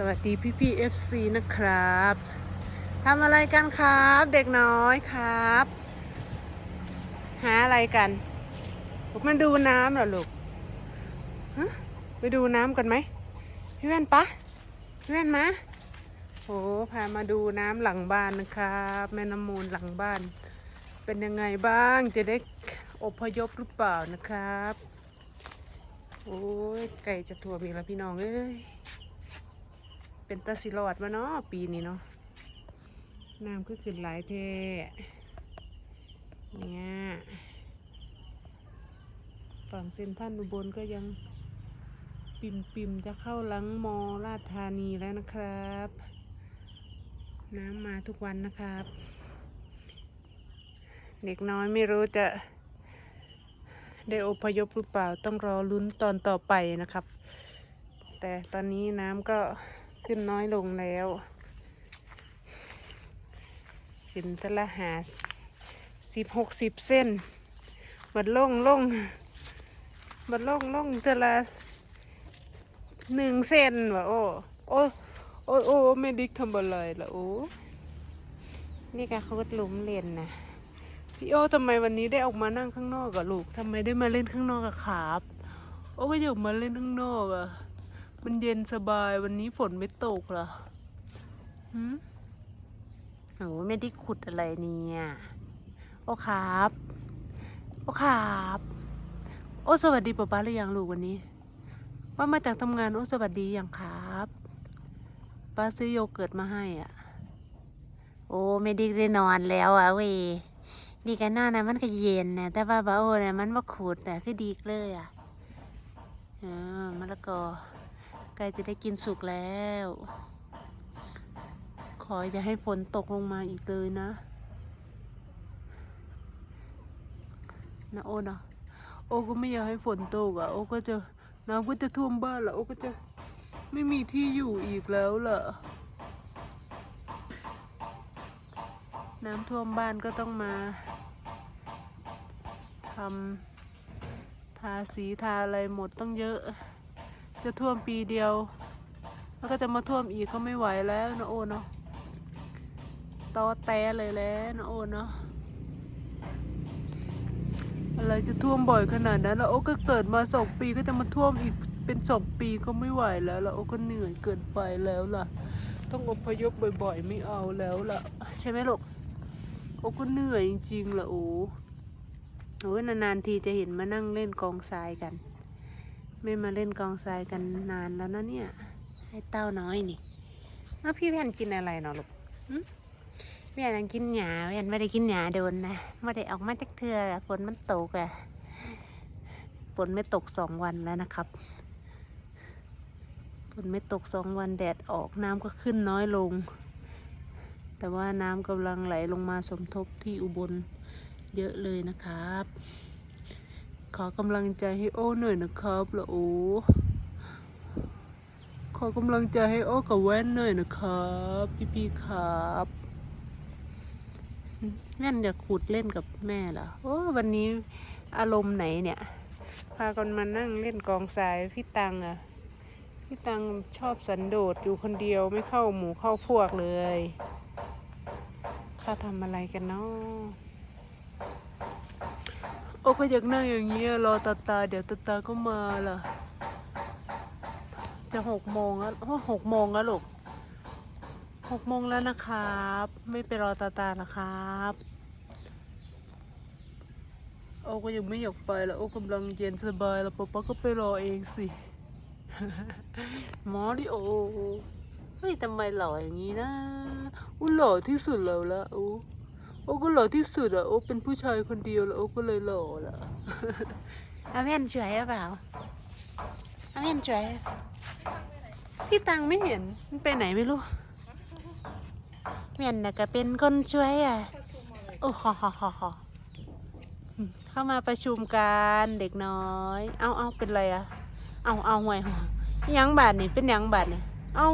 สวัสดีพี่พี่เอฟซีนะครับทำอะไรกันครับ เด็กน้อยครับ หาอะไรกันลูกมาดูน้ำเหรอลูกฮะไปดูน้ำกันไหมพี่แว่นปะพี่แว่นมาโอ้พามาดูน้ำหลังบ้านนะครับ แม่น้ำมูลหลังบ้าน เป็นยังไงบ้างจะได้อพยพหรือเปล่านะครับ โอ้ยไก่จะถั่วมีแล้วพี่น้องเอ้ย เป็นตาสิรอดมาเนาะปีนี้เนาะน้ำก็ขึ้นหลายเทเนี่ยฝั่งเส้นท่านอุบลก็ยังปิ่มปิมจะเข้าหลังมอราชธานีแล้วนะครับ น้ำมาทุกวันนะครับ เด็กน้อยไม่รู้จะได้อพยพหรือเปล่าต้องรอลุ้นตอนต่อไปนะครับ แต่ตอนนี้น้ำก็ ขึ้นน้อยลงแล้วขึ้นตะละหาสิบหกสิบเส้นบัดล่งล่งบัดล่งล่งตะละหนึ่งเส้นวะโอ้โอ้โอ้โอ้ไม่ดิกทำอะไรละโอ้นี่ก็เขาก็ลุมเล่นนะพี่โอทำไมวันนี้ได้ออกมานั่งข้างนอกกับลูกทำไมได้มาเล่นข้างนอกกับครับ โอ้ก็อยากมาเล่นข้างนอกอะ มันเย็นสบายวันนี้ฝนไม่ตกเหรอหืมโอ้ไม่ได้ขุดอะไรเนี่ย โอ้ครับ โอ้ครับ โอ้สวัสดีป๊าป๊าหรือยังลูกวันนี้ ว่ามาจากทำงานโอ้สวัสดีอยังครับป้าซื้อโยเกิร์ตมาให้อะ โอ้ไม่ได้ได้นอนแล้วอะเวยดีกันหน้านะมันก็เย็นนะแต่ว่าบาโอนะมันว่าขูดแต่คือดีเลยอะเออมะละกอ ใกล้จะได้กินสุกแล้ว ขออย่าให้ฝนตกลงมาอีกเลยนะนะโอนะโอก็ไม่อยากให้ฝนตกอะ โอก็จะน้ำก็จะท่วมบ้านล้วโอก็จะไม่มีที่อยู่อีกแล้วล่ะ น้ำท่วมบ้านก็ต้องมาทำทาสีทาอะไรหมดต้องเยอะ จะท่วมปีเดียว แล้วก็จะมาท่วมอีกก็ไม่ไหวแล้วนะโอเนาะตอแตเลยแล้วนะโอเนาะอะไรจะท่วมบ่อยขนาดนั้นแล้วโอ้ก็เกิดมาสองปีก็จะมาท่วมอีกเป็นสองปีก็ไม่ไหวแล้วแล้วโอ้ก็เหนื่อยเกินไปแล้วล่ะ ต้องอพยพบ่อยๆ ไม่เอาแล้วล่ะ ใช่ไหมลูกโอ้ก็เหนื่อยจริงๆล่ะโอ้โอ้นานๆทีจะเห็นมานั่งเล่นกองทรายกัน ไม่มาเล่นกองทรายกันนานแล้วนะเนี่ย ให้เต้าน้อยนี่แล้วพี่แผ่นกินอะไรเนาะลูกพี่แผ่นยังกินหยาพี่แผ่นไม่ได้กินหยาโดนนะไม่ได้ออกมาจากเทือฝนมันตกอะฝนไม่ตกสองวันแล้วนะครับฝนไม่ตกสองวันแดดออกน้ำก็ขึ้นน้อยลง แต่ว่าน้ำกำลังไหลลงมาสมทบที่อุบลเยอะเลยนะครับ ขอกำลังใจให้โอ้หน่อยนะครับละโอขอกำลังใจให้โอ้กับแว่นหน่อยนะครับ พี่พี่ครับแว่นอยากขุดเล่นกับแม่เหรอโอ้วันนี้อารมณ์ไหนเนี่ยพากันมานั่งเล่นกองทรายพี่ตังอะพี่ตังชอบสันโดษอยู่คนเดียวไม่เข้าหมู่เข้าพวกเลยข้าทำอะไรกันเนาะ โอ้ก็อยากนั่งอย่างเงี้ยรอตาตา เดี๋ยวตาตาก็มาล่ะ จะหกโมงแล้วโอ้หกโมงแล้วลูกหกโมงแล้วนะครับ ไม่ไปรอตาตานะครับ โอ้ก็ยังไม่อยากไปแล้วโอ้กำลังเย็นสบายแล้วป๊าป๊าก็ไปรอเองสิมอดิโอเฮ้ยทำไมหล่ออย่างนี้นะอู้หล่อที่สุดแล้วละโอ้ โอ้ก็หล่อที่สุดอะโอ้เป็นผู้ชายคนเดียวแล้วโอ้ก็เลยหล่อละอาเม่นสวยหรือเปล่าอาเม่นสวยพี่ตังไม่เห็นมันไปไหนไม่รู้เม่นน่ะก็เป็นคนช่วยอะโอ้ฮอฮอฮอฮออืมเข้ามาประชุมกันเด็กน้อย เอาเอาเป็นไรอะเอาเอาห่วยห่วยอิหยังบาดนี่เป็นหยังบาดนี่เอา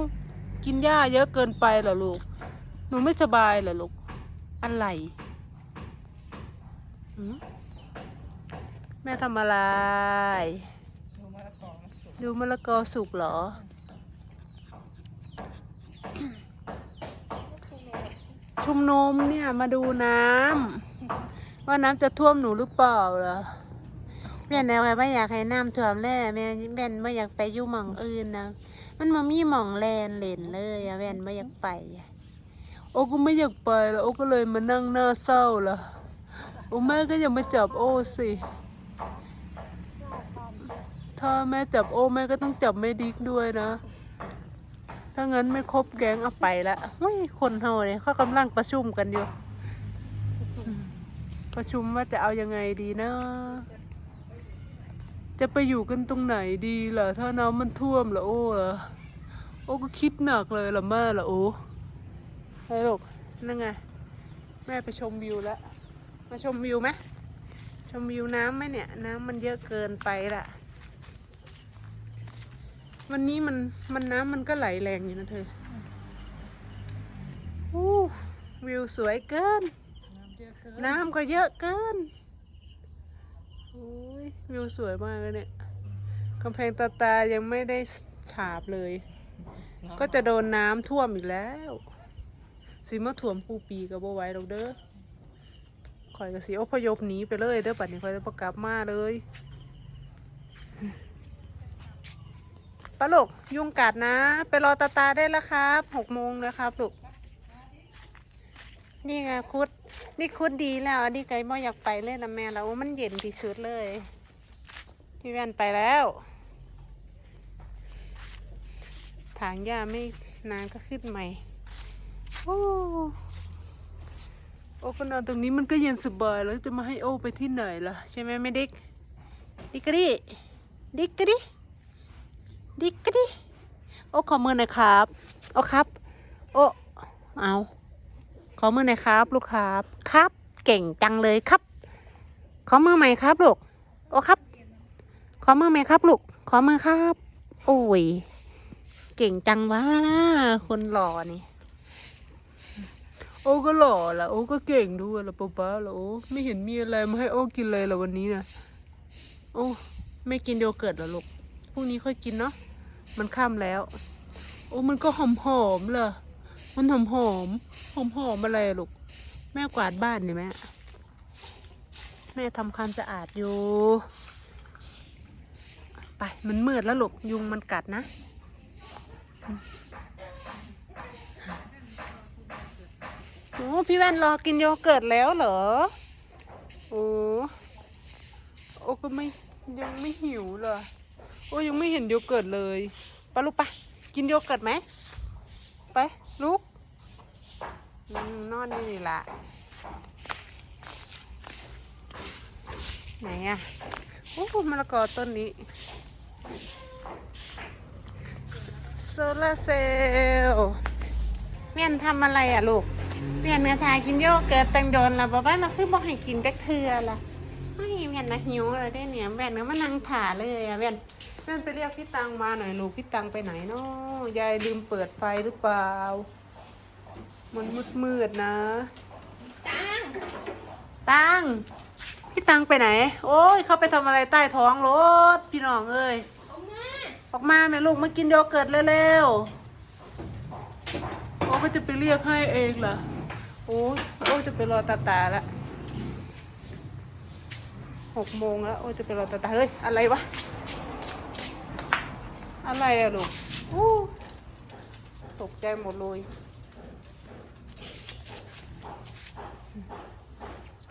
กินหญ้าเยอะเกินไปเหรอลูก หนูไม่สบายเหรอลูก อะไรแม่ทำอะไร ดูมะละกอสุกเหรอ ชุมนมเนี่ยมาดูน้ำว่าน้ำจะท่วมหนูหรือเปล่าเหรอแม่แนวไม่อยากให้น้ำท่วมแล้วแม่แม่ไม่อยากไปยุ่หม่องอื่นนะมันมามีหม่องแลนเล่นเลยอะแม่ไม่อยากไป โอ้ก็ไม่อยากไปแล้วโอ้ก็เลยมานั่งหน้าเศร้าล่ะโอ้แม่ก็ยังไม่จับโอ้สิถ้าแม่จับโอ้แม่ก็ต้องจับแม่ดิกด้วยนะ ถ้างั้นไม่ครบแก๊งเอาไปละไม่คนเฮาเนี่ยเขากำลังประชุมกันอยู่ ประชุมว่าจะเอายังไงดีนะ จะไปอยู่กันตรงไหนดีล่ะ ถ้าน้ำมันท่วมล่ะโอ้ล่ะโอ้ก็คิดหนักเลยล่ะแม่ล่ะโอ้ ไอ้ลูกนั่นไง แม่ไปชมวิวแล้ว มาชมวิวไหมชมวิวน้ำไหมเนี่ย น้ำมันเยอะเกินไปล่ะวันนี้มันมันน้ำมันก็ไหลแรงอยู่นะเธออู้วิวสวยเกิน น้ำก็เยอะเกินโอ้ยวิวสวยมากเลยเนี่ยกำแพงตาตายังไม่ได้ฉาบเลย ก็จะโดนน้ำท่วมอีกแล้ว สิมาท่วมปูปีกับบไหว้ดอกเด้อข่อยก็สิอพยพหนีไปเลยเด้อปัดนี้ข่อยจะประกลับมาเลยปะลูกยุงกัดนะ ไปรอตาตาได้แล้วครับหกโมงนะครับลูกนี่ไงคุด นี่คุดดีแล้วอันนี้ไก่บ่อยากไปเล่นนะแม่แล้วมันเย็นที่สุดเลยพี่แว่นไปแล้วถางหญ้าไม่นานก็ขึ้นใหม่ โอ้โอ้ก็นอนตรงนี้มันก็เย็นสบายแล้วจะมาให้โอไปที่ไหนล่ะ ใช่ไหมแม่เดิกดิกกะดิดิกกะดิดิกกะดิโอ้ขอมือหน่อยครับโอ้ครับ โอ้เอาขอมือหน่อยครับ ลูกครับ ครับ เก่งจังเลยครับ ขอมือใหม่ครับลูกโอ้ครับ ขอมือใหม่ครับลูกขอมือครับ โอ้ย เก่งจังวะคนหล่อนี่ โอ้ก็หล่อละโอ้ก็เก่งด้วยละป๊าป๊าละโอ้ไม่เห็นมีอะไรมาให้โอ้กินเลยละวันนี้นะโอ้ไม่กินโยเกิร์ตเหรอลูกพรุ่งนี้ค่อยกินเนาะมันค่ำแล้ว โอ้มันก็หอมหอมๆเลยมันหอมหอมหอมหอมๆอะไรลูกแม่กวาดบ้านนี่แม่แม่ทำความสะอาดอยู่ ไปมันมืดแล้วลูกยุงมันกัดนะ อ้พี่แว่นรอกินโยเกิร์ตแล้วเหรอ โอ้โอ้ก็ไม่ยังไม่หิวเลยโอ้ยังไม่เห็นโยเกิร์ตเลยไปลูกไปกินโยเกิร์ตไหมไปลูกนอนนี่นี่ละไหนอะโอ้มะละกอต้นนี้โซลาร์เซลล์เมียนทำอะไรอะลูก เปลี่ยนเนื้อทากินโยเกิร์ตตังโดนละบอกว่าเราคือบอกให้กินแต่เทือละไม่แม่นนะหิวเลยได้เนี่ยแม่นก็มานั่งถ่าเลยอะแม่นแม่นไปเรียกพี่ตังมาหน่อยลูกพี่ตังไปไหนเนาะยายลืมเปิดไฟหรือเปล่า มันมืดมืดนะ ตัง ตัง พี่ตังไปไหน โอ้ยเขาไปทำอะไรใต้ท้องรถพี่น้องเอ้ยออกมาแม่ลูกมากินโยเกิร์ตเร็วๆโอ้ก็จะไปเรียกให้เองเหรอ โอ้ยโอ้จะไปรอตาตาละหกโมงแล้ว โอ้จะไปรอตาตาเฮ้ย อะไรวะ อะไรอะลูกโอ้ตกใจหมดเลย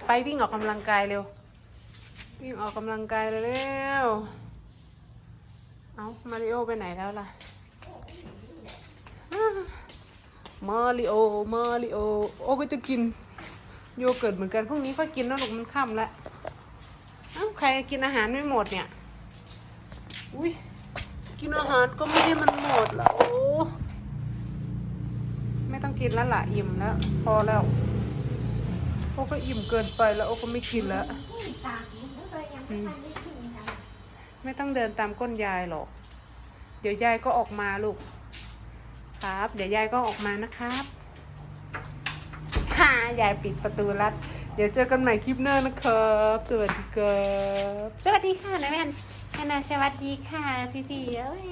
ไปวิ่งออกกำลังกายเร็ว วิ่งออกกำลังกายเร็ว เอามาริโอไปไหนแล้วล่ะ มาริโอ มาริโอ โอ้ก็จะกินโยเกิร์ตเหมือนกันพรุ่งนี้ค่อยกินแล้วลูกมันค่ำล้วเอ้าใครกินอาหารไม่หมดเนี่ย อุ้ยกินอาหารก็ไม่ให้มันหมดแล้วไม่ต้องกินแล้วละอิ่มแล้ว พอแล้วโอ้ก็อิ่มเกินไปแล้วโอ้ก็ไม่กินแล้ว ไม่ต้องเดินตามก้นยายหรอก เดี๋ยวยายก็ออกมาลูก ครับ เดี๋ยวยายก็ออกมานะครับฮ่ายายปิดประตูลัด เดี๋ยวเจอกันใหม่คลิปหน้านะครับ สวัสดีครับ สวัสดีค่ะนะแม่นแม่นาสวัสดีค่ะพี่ๆเอ้ย